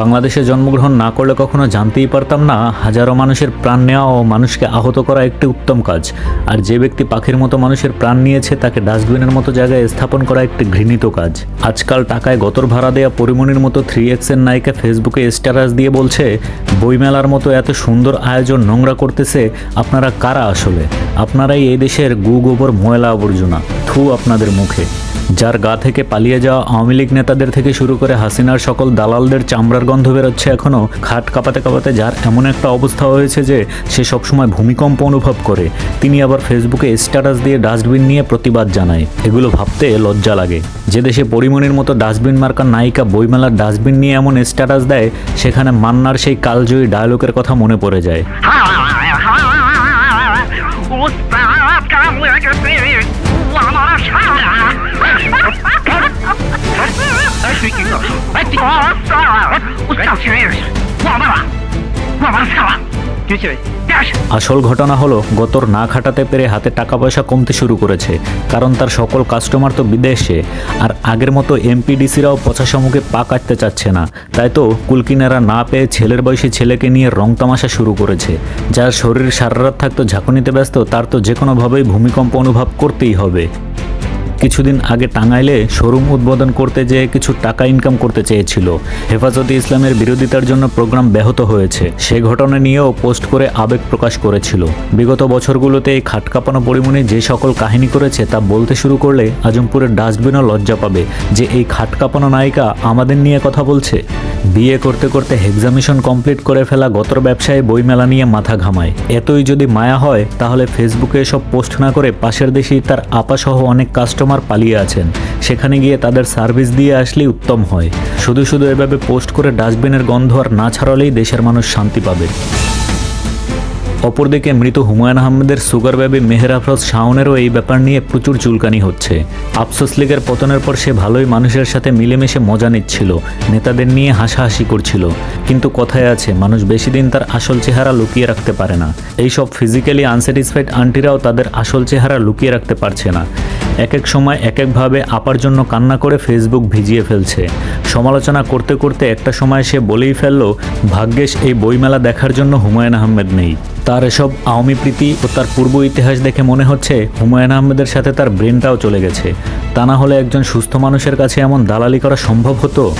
বাংলাদেশে জন্মগ্রহণ না করলে কখনো জানতেই পারতাম না, হাজারো মানুষের প্রাণ নেওয়া ও মানুষকে আহত করা একটি উত্তম কাজ। আর যে ব্যক্তি পাখির মতো মানুষের প্রাণ নিয়েছে, তাকে ডাস্টবিনের মতো জায়গায় স্থাপন করা একটি ঘৃণিত কাজ। আজকাল টাকায় গতর ভাড়া দেয়া পরিমণির মতো থ্রি এক্সের নায়িকা ফেসবুকে স্ট্যাটাস দিয়ে বলছে, বইমেলার মতো এত সুন্দর আয়োজন নোংরা করতেছে, আপনারা কারা আসলে? আপনারাই এই দেশের গু গোবর ময়লা আবর্জনা। থু আপনাদের মুখে। যার গা থেকে পালিয়ে যাওয়া আওয়ামী লীগ নেতাদের থেকে শুরু করে হাসিনার সকল দালালদের চামড়ার গন্ধ বেরোচ্ছে এখনও খাট কাঁপাতে কাঁপাতে যার এমন একটা অবস্থা হয়েছে যে সে সবসময় ভূমিকম্প অনুভব করে তিনি আবার ফেসবুকে স্ট্যাটাস দিয়ে ডাস্টবিন নিয়ে প্রতিবাদ জানায় এগুলো ভাবতে লজ্জা লাগে যে দেশে পরিমণির মতো ডাস্টবিন মার্কার নায়িকা বইমেলার ডাস্টবিন নিয়ে এমন স্ট্যাটাস দেয় সেখানে মান্নার সেই কালজয়ী ডায়লগের কথা মনে পড়ে যায় আসল ঘটনা হলো, গতর না খাটাতে পেরে হাতে টাকা পয়সা কমতে শুরু করেছে, কারণ তার সকল কাস্টমার তো বিদেশে, আর আগের মতো এমপিডিসিরাও পচা সম্মুখে পা কাটতে চাচ্ছে না। তাই তো কুলকিনারা না পেয়ে ছেলের বয়সী ছেলেকে নিয়ে রং তামাশা শুরু করেছে। যার শরীর সারা রাত থাকতো ঝাঁকুনিতে ব্যস্ত, তার তো যে কোনোভাবেই ভূমিকম্প অনুভব করতেই হবে। কিছুদিন আগে টাঙ্গাইলে শোরুম উদ্বোধন করতে যেয়ে কিছু টাকা ইনকাম করতে চেয়েছিল। হেফাজতে ইসলামের বিরোধিতার জন্য প্রোগ্রাম ব্যাহত হয়েছে। সে ঘটনা নিয়েও পোস্ট করে আবেগ প্রকাশ করেছিল। বিগত বছরগুলোতে এই খাটকাপানো পরিমণি যে সকল কাহিনী করেছে তা বলতে শুরু করলে আজমপুরের ডাস্টবিনও লজ্জা পাবে যে এই খাটকাপানো নায়িকা আমাদের নিয়ে কথা বলছে। বিয়ে করতে করতে এক্সামিশন কমপ্লিট করে ফেলা গতর ব্যবসায় বইমেলা নিয়ে মাথা ঘামায়। এতই যদি মায়া হয়, তাহলে ফেসবুকে এসব পোস্ট না করে পাশের দেশেই তার আপাসহ অনেক কাস্টমার পালিয়ে আছেন। সেখানে গিয়ে তাদের সার্ভিস দিয়ে আসলেই উত্তম হয়। শুধু শুধু এভাবে পোস্ট করে ডাস্টবিনের গন্ধ আর না ছাড়ালেই দেশের মানুষ শান্তি পাবে। অপরদিকে মৃত হুমায়ুন আহমেদের সুগার বেবি মেহের আফরোজ শাওনেরও এই ব্যাপার নিয়ে প্রচুর চুলকানি হচ্ছে। আফসোস লীগের পতনের পর সে ভালোই মানুষের সাথে মিলেমিশে মজা নিচ্ছিল, নেতাদের নিয়ে হাসাহাসি করছিল। কিন্তু কথায় আছে, মানুষ বেশি দিন তার আসল চেহারা লুকিয়ে রাখতে পারে না। এইসব ফিজিক্যালি আনস্যাটিসফাইড আন্টিরাও তাদের আসল চেহারা লুকিয়ে রাখতে পারছে না। এক এক সময় এক একভাবে আপার জন্য কান্না করে ফেসবুক ভিজিয়ে ফেলছে। সমালোচনা করতে করতে একটা সময় সে বলেই ফেলল, ভাগ্যেশ, এই বইমেলা দেখার জন্য হুমায়ুন আহমেদ নেই। তার এসব আওয়ামী প্রীতি ও তার পূর্ব ইতিহাস দেখে মনে হচ্ছে হুমায়ুন আহমেদের সাথে তার ব্রেনটাও চলে গেছে। তা না হলে একজন সুস্থ মানুষের কাছে এমন দালালি করা সম্ভব হতো?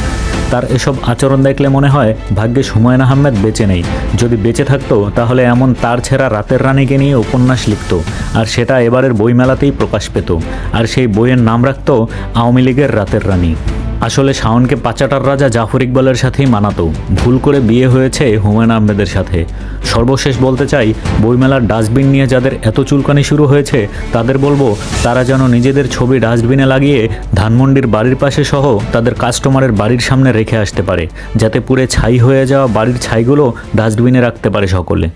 তার এসব আচরণ দেখলে মনে হয় ভাগ্যেশ হুমায়ুন আহমেদ বেঁচে নেই। যদি বেঁচে থাকতো, তাহলে এমন তার ছেঁড়া রাতের রানীকে নিয়ে উপন্যাস লিখত, আর সেটা এবারের বইমেলাতেই প্রকাশ পেত। আর সেই বইয়ের নাম রাখত আওয়ামী লীগের রাতের রানী। আসলে শাওনকে পাচাটার রাজা জাফর ইকবালের সাথেই মানাতো। ভুল করে বিয়ে হয়েছে হুমায়ুন আহমেদের সাথে। সর্বশেষ বলতে চাই, বইমেলার ডাস্টবিন নিয়ে যাদের এত চুলকানি শুরু হয়েছে, তাদের বলব তারা যেন নিজেদের ছবি ডাস্টবিনে লাগিয়ে ধানমন্ডির বাড়ির পাশে সহ তাদের কাস্টমারের বাড়ির সামনে রেখে আসতে পারে, যাতে পুরে ছাই হয়ে যাওয়া বাড়ির ছাইগুলো ডাস্টবিনে রাখতে পারে সকলে।